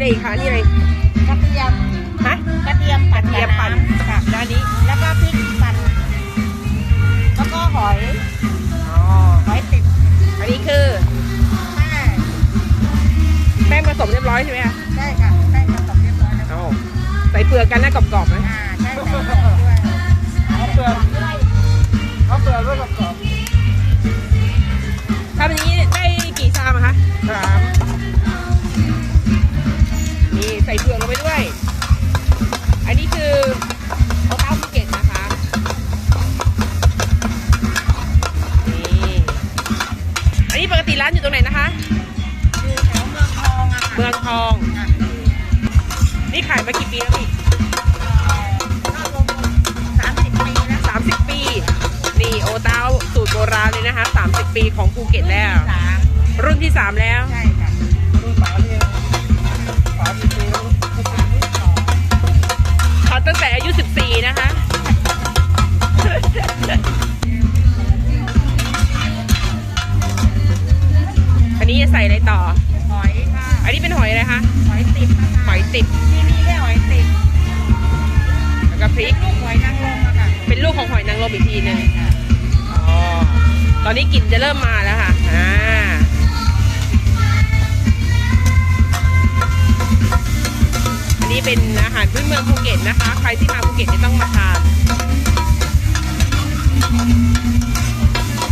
อะไรอีกคะนี่อะไรกระเทียมฮะกระเทียมปั่นกระเทียมปั่นกับำค่ะด้านนี้แล้วก็พริกปั่นแล้วก็หอยอ๋อหอยติดอันนี้คือแม่แป้งผสมเรียบร้อยใช่ไหมคะใช่ค่ะแป้งผสมเรียบร้อยแล้วโอ้ใส่เปลือกกันนะกรอบๆนะอ่าใช่ใส่เกลือด้วยเอาเปลือกเอาเปลือกด้วยกับกรอบทำอันนี้ได้ ส่เปลือกลงไปด้วย อันนี้คือโอเต้าภูเก็ตนะคะ นี่ อันนี้ปกติร้านอยู่ตรงไหนนะคะ อยู่แถวเมืองทองอะค่ะเมืองทอง ค่ะนี่ขายมากี่ปีแล้วพี่ก็รวมสามสิบปีแล้วสามสิบปี นี่โอเต้าสูตรโบราณเลยนะคะสามสิบปีของภูเก็ตแล้ว สามรุ่นที่สามแล้ว ใช่ แต่อายุ 14 นะคะ อันนี้จะใส่อะไรต่อ หอยค่ะ อันนี้เป็นหอยอะไรคะ หอยติดนะคะหอยติบที่นี่ได้หอยติดแล้วก็พริกลูกหอยนางรมอะค่ะเป็นลูกของหอยนางรมอีกทีหนึงอ๋อ ตอนนี้กลิ่นจะเริ่มมาแล้วค่ะ อ่า เป็นอาหารพื้นเมืองภูเก็ตนะคะ ใครที่มาภูเก็ตจะต้องมาทาน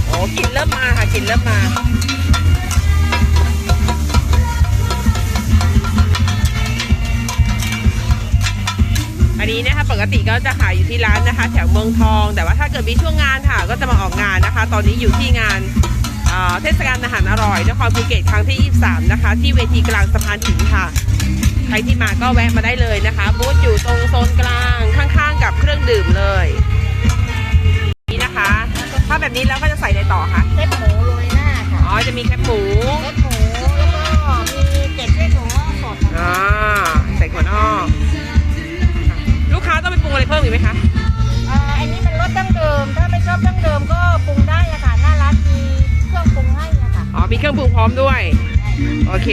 โอ้กลิ่นเริ่มมาค่ะกลิ่นเริ่มมาอันนี้นะคะปกติก็จะขายอยู่ที่ร้านนะคะ แถวเมืองทอง แต่ว่าถ้าเกิดมีช่วงงานค่ะ ก็จะมาออกงานนะคะ ตอนนี้อยู่ที่งาน เอ่อเทศกาลอาหารอร่อยนครภูเก็ตครั้งที่ 23 นะคะ ที่เวทีกลางสะพานหินค่ะ ใครที่มาก็แวะมาได้เลยนะคะ บูธอยู่ตรงโซนกลางข้างๆ กับเครื่องดื่มเลย นี่นะคะ ถ้าแบบนี้แล้วก็จะใส่อะไรต่อคะเค็บหมูโรยหน้าค่ะ อ๋อ จะมีแคบหมู เครื่องปรุงพร้อมด้วย โอเค